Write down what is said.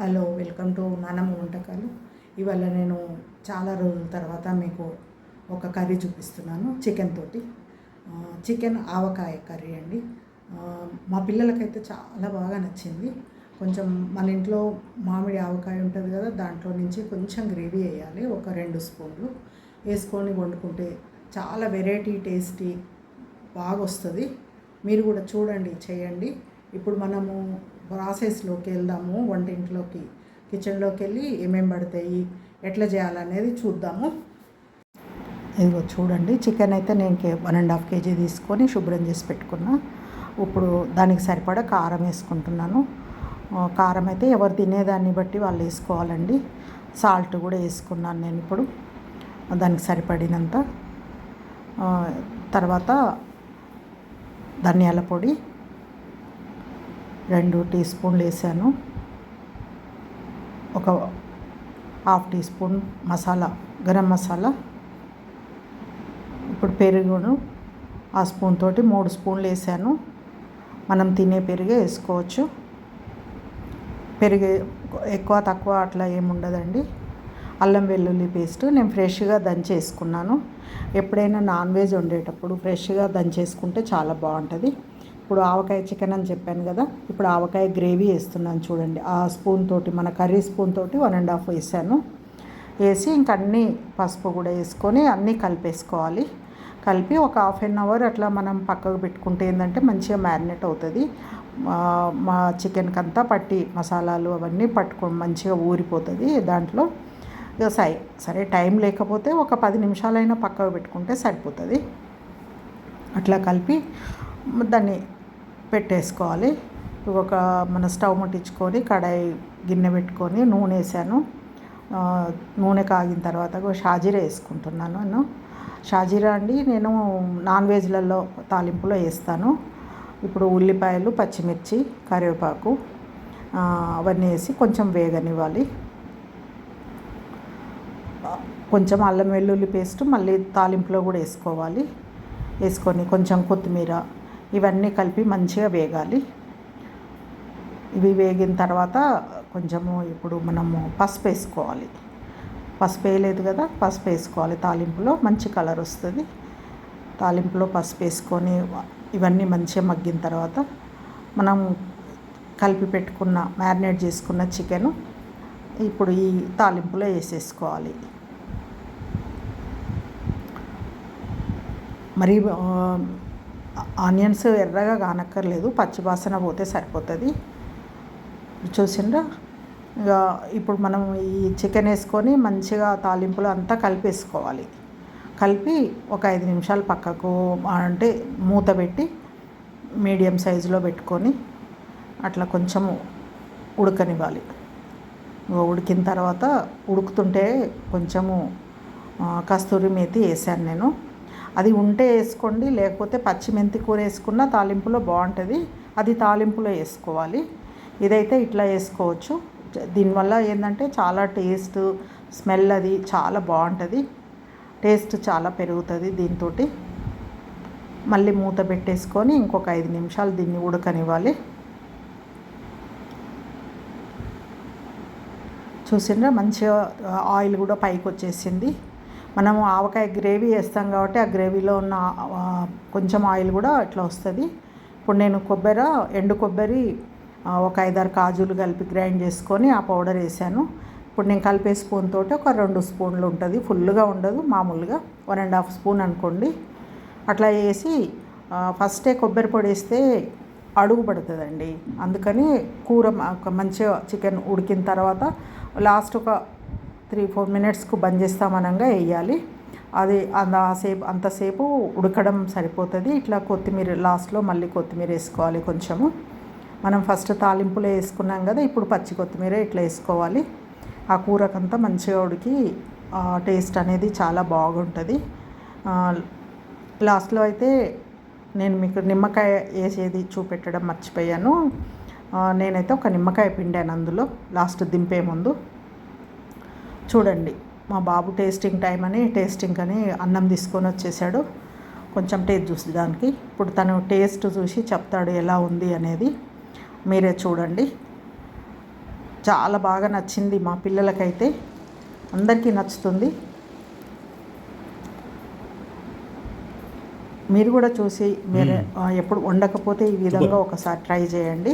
Hello welcome to నానమ్మ వంటకాలు. ఇవాళ నేను చాలా రోజుల తర్వాత మీకు ఒక కర్రీ చూపిస్తున్నాను చికెన్ తోటి. చికెన్ ఆవకాయ కర్రీ అండి. మా పిల్లలకైతే చాలా బాగా నచ్చింది. కొంచెం మన ఇంట్లో మామిడి ఆవకాయ ఉంటుంది కదా దాంట్లో నుంచి కొంచెం గ్రేవీ వేయాలి ఒక రెండు స్పూన్లు. వేసుకొని వండుకుంటే చాలా వెరైటీ టేస్టీ బాగా వస్తుంది మీరు కూడా చూడండి చేయండి. ఇప్పుడు మనము ప్రాసెస్లోకి వెళ్దాము వంటింట్లోకి. కిచెన్లోకి వెళ్ళి ఏమేం పడతాయి ఎట్లా చేయాలనేది చూద్దాము. ఇదిగో చూడండి చికెన్ అయితే నేను వన్ అండ్ హాఫ్ కేజీ తీసుకొని శుభ్రం చేసి పెట్టుకున్నా. ఇప్పుడు దానికి సరిపడా కారం వేసుకుంటున్నాను. కారం అయితే ఎవరు తినేదాన్ని బట్టి వాళ్ళు వేసుకోవాలండి. సాల్ట్ కూడా వేసుకున్నాను నేను ఇప్పుడు. దానికి సరిపడినంత. తర్వాత ధనియాల పొడి రెండు టీ స్పూన్లు వేసాను. ఒక half teaspoon masala garam masala. ఇప్పుడు పెరుగును ఆ స్పూన్ తోటి మూడు స్పూన్లు వేసాను. మనం తినే పెరుగే వేసుకోవచ్చు. పెరుగు ఎక్కువ తక్కువ అట్లా ఏముండదండి అల్లం వెల్లుల్లి పేస్ట్ నేను ఫ్రెష్గా దంచేసుకున్నాను. ఎప్పుడైనా నాన్ వెజ్ వండేటప్పుడు ఫ్రెష్గా దంచేసుకుంటే చాలా బాగుంటుంది. ఇప్పుడు ఆవకాయ చికెన్ అని చెప్పాను కదా ఇప్పుడు ఆవకాయ గ్రేవీ వేస్తున్నాను చూడండి. ఆ స్పూన్ తోటి మన కర్రీ స్పూన్ తోటి వన్ అండ్ హాఫ్ వేసాను. వేసి ఇంక అన్నీ పసుపు కూడా వేసుకొని అన్నీ కలిపేసుకోవాలి. కలిపి ఒక హాఫ్ అన్ అవర్ అట్లా మనం పక్కకు పెట్టుకుంటే ఏంటంటే మంచిగా మ్యారినేట్ అవుతుంది. మా- మా చికెన్కి అంతా పట్టి మసాలాలు అవన్నీ పట్టుకో మంచిగా ఊరిపోతుంది దాంట్లో. ఇక సై సరే టైం లేకపోతే ఒక పది నిమిషాలైనా పక్కకు పెట్టుకుంటే సరిపోతుంది. అట్లా కలిపి దాన్ని పెట్టేసుకోవాలి. ఒక మన స్టవ్ ముట్టించుకొని కడాయి గిన్నె పెట్టుకొని నూనె వేసాను. నూనె కాగిన తర్వాత షాజీరా వేసుకుంటున్నాను నేను. షాజీరా అండి నేను నాన్ వెజ్లలో తాలింపులో వేస్తాను. ఇప్పుడు ఉల్లిపాయలు పచ్చిమిర్చి కరివేపాకు అవన్నీ వేసి కొంచెం వేగనివ్వాలి. కొంచెం అల్లం వెల్లుల్లి పేస్ట్ మళ్ళీ తాలింపులో కూడా వేసుకోవాలి. వేసుకొని కొంచెం కొత్తిమీర ఇవన్నీ కలిపి మంచిగా వేగాలి. ఇవి వేగిన తర్వాత కొంచెము ఇప్పుడు మనము పసుపు వేసుకోవాలి. పసుపు వేయలేదు కదా పసుపు వేసుకోవాలి తాలింపులో మంచి కలర్ వస్తుంది. తాలింపులో పసుపు వేసుకొని ఇవన్నీ మంచిగా మగ్గిన తర్వాత మనం కలిపి పెట్టుకున్న మ్యారినేట్ చేసుకున్న చికెను ఇప్పుడు ఈ తాలింపులో వేసేసుకోవాలి. మరి ఆనియన్స్ ఎర్రగా కానక్కర్లేదు పచ్చివాసన పోతే సరిపోతుంది. చూసిండ్రా? ఇక ఇప్పుడు మనం ఈ చికెన్ వేసుకొని మంచిగా తాలింపులు అంతా కలిపేసుకోవాలి. కలిపి ఒక ఐదు నిమిషాలు పక్కకు అంటే మూత పెట్టి మీడియం సైజులో పెట్టుకొని అట్లా కొంచెం ఉడకనివ్వాలి. ఉడికిన తర్వాత ఉడుకుతుంటే కొంచెము కస్తూరి మేతి వేసాను నేను. అది ఉంటే వేసుకోండి లేకపోతే పచ్చిమెంతి కూర వేసుకున్న తాలింపులో బాగుంటుంది. అది తాలింపులో వేసుకోవాలి. ఇదైతే ఇట్లా వేసుకోవచ్చు. దీనివల్ల ఏంటంటే చాలా టేస్ట్ స్మెల్ అది చాలా బాగుంటుంది. టేస్ట్ చాలా పెరుగుతుంది దీంతో మళ్ళీ మూత పెట్టేసుకొని ఇంకొక ఐదు నిమిషాలు దీన్ని ఉడకనివ్వాలి. చూసిండ్రా? మంచిగా ఆయిల్ కూడా పైకి వచ్చేసింది మనము ఆవకాయ గ్రేవీ వేస్తాం కాబట్టి ఆ గ్రేవీలో ఉన్న కొంచెం ఆయిల్ కూడా ఇట్లా వస్తుంది. ఇప్పుడు నేను కొబ్బరి ఎండు కొబ్బరి ఒక ఐదారు కాజులు కలిపి గ్రైండ్ చేసుకొని ఆ పౌడర్ వేసాను. ఇప్పుడు నేను కలిపే స్పూన్ తోటి ఒక రెండు స్పూన్లు ఉంటుంది. ఫుల్గా ఉండదు మామూలుగా. వన్ అండ్ హాఫ్ స్పూన్ అనుకోండి. అట్లా వేసి ఫస్టే కొబ్బరి పొడి వేస్తే అడుగు పడుతుందండి. అందుకని కూర ఒక మంచిగా చికెన్ ఉడికిన తర్వాత లాస్ట్ ఒక త్రీ ఫోర్ మినిట్స్కు బంద్ చేస్తామనంగా వేయాలి. అది అంతసేపు అంతసేపు ఉడకడం సరిపోతుంది. ఇట్లా కొత్తిమీర లాస్ట్లో మళ్ళీ కొత్తిమీర వేసుకోవాలి కొంచెము. మనం ఫస్ట్ తాలింపులో వేసుకున్నాం కదా ఇప్పుడు పచ్చి కొత్తిమీర ఇట్లా వేసుకోవాలి. ఆ కూరకంతా మంచిగా ఉడికి టేస్ట్ అనేది చాలా బాగుంటుంది. లాస్ట్లో అయితే నేను మీకు నిమ్మకాయ వేసేది చూపెట్టడం మర్చిపోయాను. నేనైతే ఒక నిమ్మకాయ పిండాను అందులో లాస్ట్ దింపే ముందు. చూడండి మా బాబు టేస్టింగ్ టైం అని టేస్టింగ్ అని అన్నం తీసుకొని వచ్చేసాడు. కొంచెం టేస్ట్ చూసి దానికి. ఇప్పుడు తను టేస్ట్ చూసి చెప్తాడు ఎలా ఉంది అనేది. మీరే చూడండి. చాలా బాగా నచ్చింది మా పిల్లలకైతే. అందరికీ నచ్చుతుంది. మీరు కూడా చూసి మీరు ఎప్పుడు వండకపోతే ఈ విధంగా ఒకసారి ట్రై చేయండి.